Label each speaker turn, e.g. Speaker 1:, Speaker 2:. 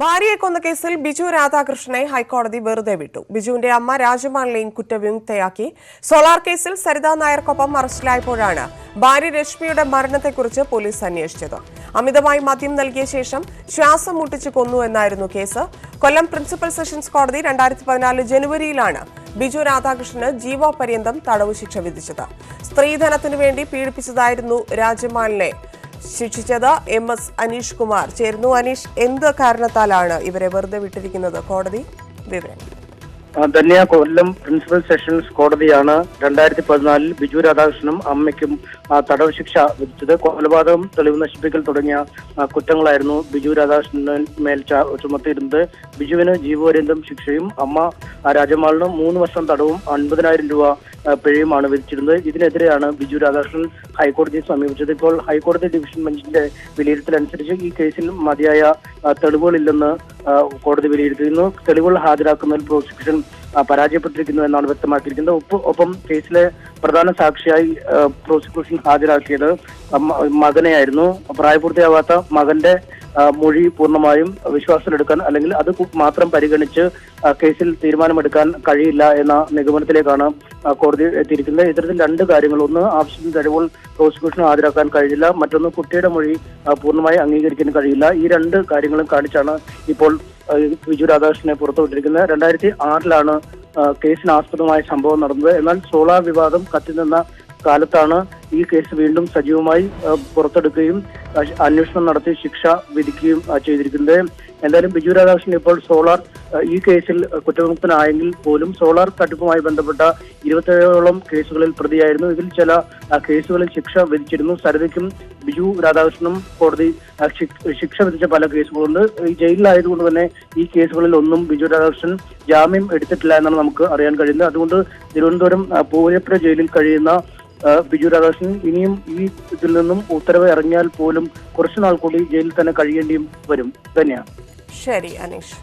Speaker 1: ഭാര്യയെ കൊന്ന കേസിൽ ബിജു രാധാകൃഷ്ണനെ ഹൈക്കോടതി വെറുതെ വിട്ടു. ബിജുവിന്റെ അമ്മ രാജമാണിനെയും കുറ്റവിമുക്തയാക്കി. സോളാർ കേസിൽ സരിതാ നായർക്കൊപ്പം അറസ്റ്റിലായപ്പോഴാണ് ഭാര്യ രശ്മിയുടെ മരണത്തെക്കുറിച്ച് പോലീസ് അന്വേഷിച്ചത്. അമിതമായി മദ്യം നൽകിയ ശേഷം ശ്വാസം മുട്ടിച്ച് കൊന്നു എന്നായിരുന്നു കേസ്. കൊല്ലം പ്രിൻസിപ്പൽ സെഷൻസ് കോടതി രണ്ടായിരത്തി പതിനാല് ജനുവരിയിലാണ് ബിജു രാധാകൃഷ്ണന് ജീവപര്യന്തം തടവ് ശിക്ഷ വിധിച്ചത്. സ്ത്രീധനത്തിനു വേണ്ടി പീഡിപ്പിച്ചതായിരുന്നു രാജമാലിനെ. ശിക്ഷിച്ചത് എം എസ് അനീഷ് കുമാർ. ചേരുന്നു അനീഷ് എന്ത് കാരണത്താലാണ് ഇവരെ വെറുതെ വിട്ടിരിക്കുന്നത്? കോടതി വിവരം.
Speaker 2: ആ, ധന്യ കൊല്ലം പ്രിൻസിപ്പൽ സെഷൻസ് കോടതിയാണ് രണ്ടായിരത്തി പതിനാലിൽ ബിജു രാധാകൃഷ്ണനും അമ്മയ്ക്കും തടവ് ശിക്ഷ വിധിച്ചത്. കൊലപാതകം തെളിവ് നശിപ്പിക്കൽ തുടങ്ങിയ കുറ്റങ്ങളായിരുന്നു ബിജു രാധാകൃഷ്ണന് മേൽ ചുമത്തിയിരുന്നത്. ബിജുവിന് ജീവപര്യന്തം ശിക്ഷയും അമ്മ രാജമാളിനും മൂന്ന് വർഷം തടവും അൻപതിനായിരം രൂപ പിഴയുമാണ് വിധിച്ചിരുന്നത്. ഇതിനെതിരെയാണ് ബിജു രാധാകൃഷ്ണൻ ഹൈക്കോടതിയെ സമീപിച്ചത്. ഇപ്പോൾ ഹൈക്കോടതി ഡിവിഷൻ ബെഞ്ചിന്റെ വിലയിരുത്തലനുസരിച്ച് ഈ കേസിൽ മതിയായ തെളിവുകളില്ലെന്ന് കോടതി വിലയിരുത്തുന്നു തെളിവുകൾ ഹാജരാക്കുന്നതിൽ പ്രോസിക്യൂഷൻ പരാജയപ്പെട്ടിരിക്കുന്നു എന്നാണ് വ്യക്തമാക്കിയിരിക്കുന്നത്. ഒപ്പ് കേസിലെ പ്രധാന സാക്ഷിയായി പ്രോസിക്യൂഷൻ ഹാജരാക്കിയത് മകനെയായിരുന്നു. പ്രായപൂർത്തിയാവാത്ത മകന്റെ മൊഴി പൂർണമായും വിശ്വാസത്തിലെടുക്കാൻ അല്ലെങ്കിൽ അത് മാത്രം പരിഗണിച്ച് കേസിൽ തീരുമാനമെടുക്കാൻ കഴിയില്ല എന്ന നിഗമനത്തിലേക്കാണ് കോടതി എത്തിയിരിക്കുന്നത്. ഇത്തരത്തിൽ രണ്ട് കാര്യങ്ങൾ. ഒന്ന് ആവശ്യത്തിന് തെളിവുകൾ പ്രോസിക്യൂഷന് ഹാജരാക്കാൻ കഴിയില്ല. മറ്റൊന്ന് കുട്ടിയുടെ മൊഴി പൂർണമായി അംഗീകരിക്കാൻ കഴിയില്ല. ഈ രണ്ട് കാര്യങ്ങളും കാണിച്ചാണ് ഇപ്പോൾ വിജു രാധാകൃഷ്ണനെ പുറത്തുവിട്ടിരിക്കുന്നത്. രണ്ടായിരത്തി ആറിലാണ് കേസിന് ആസ്പദമായ സംഭവം നടന്നത്. എന്നാൽ സോളാർ വിവാദം കത്തിനിന്ന കാലത്താണ് ഈ കേസ് വീണ്ടും സജീവമായി പുറത്തെടുക്കുകയും അന്വേഷണം നടത്തി ശിക്ഷ വിധിക്കുകയും ചെയ്തിരിക്കുന്നത്. എന്തായാലും ബിജു രാധാകൃഷ്ണൻ ഇപ്പോൾ സോളാർ ഈ കേസിൽ കുറ്റവിമുക്തനായെങ്കിൽ പോലും സോളാർ തട്ടിപ്പുമായി ബന്ധപ്പെട്ട ഇരുപത്തേഴോളം കേസുകളിൽ പ്രതിയായിരുന്നു. ഇതിൽ ചില കേസുകളിൽ ശിക്ഷ വിധിച്ചിരുന്നു. സരിതയ്ക്കും ബിജു രാധാകൃഷ്ണനും കോടതി ശിക്ഷ വിധിച്ച പല കേസുകളുണ്ട്. ജയിലിലായതുകൊണ്ട് തന്നെ ഈ കേസുകളിൽ ഒന്നും ബിജു രാധാകൃഷ്ണൻ ജാമ്യം എടുത്തിട്ടില്ല എന്നാണ് നമുക്ക് അറിയാൻ കഴിയുന്നത്. അതുകൊണ്ട് തിരുവനന്തപുരം ആ, ജയിലിൽ കഴിയുന്ന ബിജു രാധാകൃഷ്ണൻ ഇനിയും ഈ ഇതിൽ നിന്നും ഉത്തരവ് ഇറങ്ങിയാൽ പോലും കുറച്ചുനാൾ കൂടി ജയിലിൽ തന്നെ കഴിയേണ്ടിയും വരും. തന്നെയാണ്
Speaker 1: ശരി അനീഷ്.